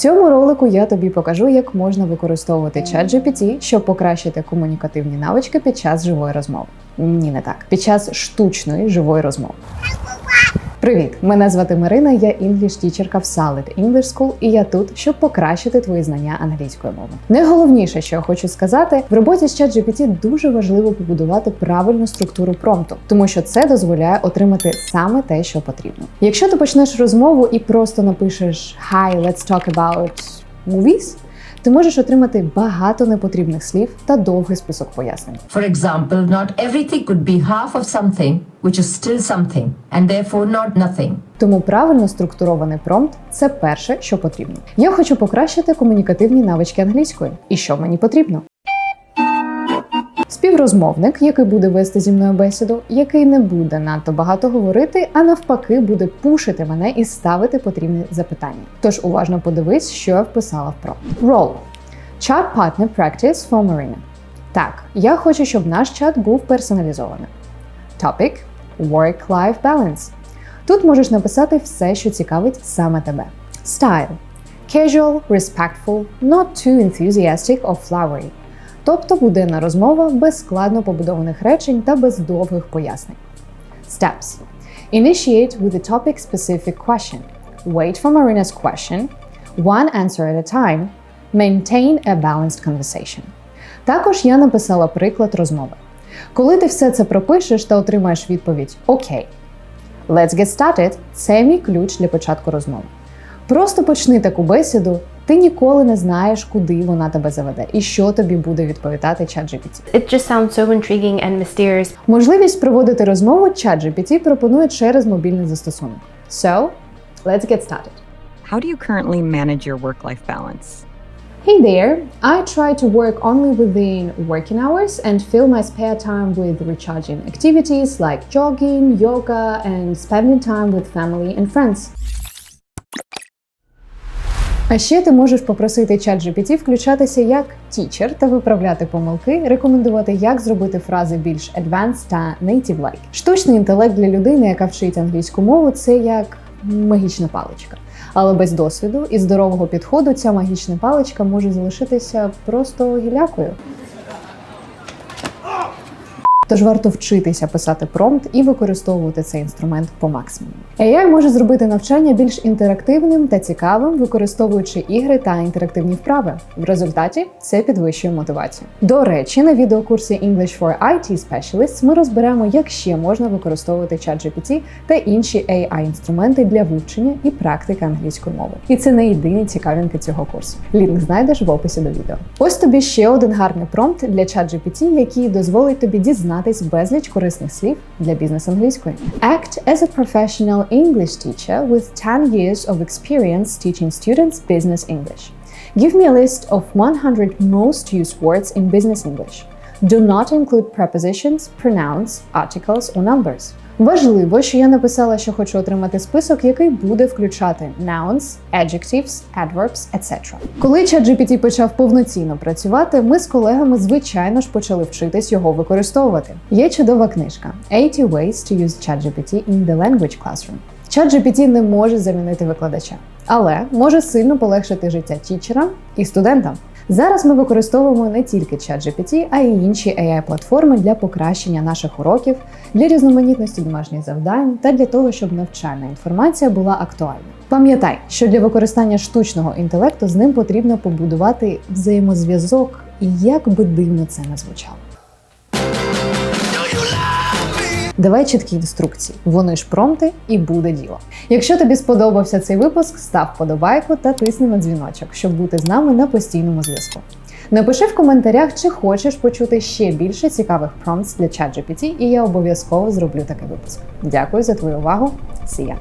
цьому ролику я тобі покажу, як можна використовувати ChatGPT, щоб покращити комунікативні навички під час живої розмови. Ні, не так. Під час штучної живої розмови. Привіт! Мене звати Марина, я інгліш-тічерка в Solid English School, і я тут, щоб покращити твої знання англійської мови. Найголовніше, що я хочу сказати, в роботі з ChatGPT дуже важливо побудувати правильну структуру промпту, тому що це дозволяє отримати саме те, що потрібно. Якщо ти почнеш розмову і просто напишеш Hi, let's talk about movies, ти можеш отримати багато непотрібних слів та довгий список пояснень. For example, not everything could be half of something, which is still something, and therefore not nothing. Тому правильно структурований промпт це перше, що потрібно. Я хочу покращити комунікативні навички англійської. І що мені потрібно? Співрозмовник, який буде вести зі мною бесіду, який не буде надто багато говорити, а навпаки, буде пушити мене і ставити потрібні запитання. Тож уважно подивись, що я вписала в прomпт. Role. Chat Partner Practice for Marina. Так, я хочу, щоб наш чат був персоналізований. Topic Work-Life Balance. Тут можеш написати все, що цікавить саме тебе. Style Casual, respectful, not too enthusiastic or flowery. Тобто буденна розмова без складно побудованих речень та без довгих пояснень. Steps Initiate with a topic specific question. Wait for Marina's question. One answer at a time. Maintain a balanced conversation. Також я написала приклад розмови. Коли ти все це пропишеш та отримаєш відповідь Окей. Let's get started – це мій ключ для початку розмови. Просто почни таку бесіду, ти ніколи не знаєш, куди вона тебе заведе і що тобі буде відповідати ChatGPT. It just sounds so intriguing and mysterious. Можливість проводити розмову ChatGPT пропонує через мобільний застосунок. So, let's get started. How do you currently manage your work life balance? Hey there, I try to work only within working hours and fill my spare time with recharging activities like jogging, yoga, and spending time with family and friends. А ще ти можеш попросити ChatGPT включатися як тічер та виправляти помилки, рекомендувати, як зробити фрази більш advanced та native-like. Штучний інтелект для людини, яка вчить англійську мову, це як магічна паличка. Але без досвіду і здорового підходу ця магічна паличка може залишитися просто гілякою. Тож варто вчитися писати промпт і використовувати цей інструмент по максимуму. AI може зробити навчання більш інтерактивним та цікавим, використовуючи ігри та інтерактивні вправи. В результаті це підвищує мотивацію. До речі, на відеокурсі English for IT Specialists ми розберемо, як ще можна використовувати ChatGPT та інші AI-інструменти для вивчення і практики англійської мови. І це не єдині цікавинки цього курсу. Лінк знайдеш в описі до відео. Ось тобі ще один гарний промпт для ChatGPT, який дозволить тобі дізнатись безліч корисних слів для бізнес-англійської. Act as a professional English teacher with 10 years of experience teaching students business English. Give me a list of 100 most used words in business English. Do not include prepositions, pronouns, articles or numbers. Важливо, що я написала, що хочу отримати список, який буде включати nouns, adjectives, adverbs, etc. Коли ChatGPT почав повноцінно працювати, ми з колегами, звичайно ж, почали вчитись його використовувати. Є чудова книжка «80 ways to use ChatGPT in the language classroom». ChatGPT не може замінити викладача, але може сильно полегшити життя тічерам і студентам. Зараз ми використовуємо не тільки ChatGPT, а й інші AI-платформи для покращення наших уроків, для різноманітності домашніх завдань та для того, щоб навчальна інформація була актуальна. Пам'ятай, що для використання штучного інтелекту з ним потрібно побудувати взаємозв'язок, і як би дивно це не звучало. Давай чіткі інструкції. Вони ж промти і буде діло. Якщо тобі сподобався цей випуск, став подобайку та тисни на дзвіночок, щоб бути з нами на постійному зв'язку. Напиши в коментарях, чи хочеш почути ще більше цікавих промпт для ChatGPT, і я обов'язково зроблю такий випуск. Дякую за твою увагу. Ya!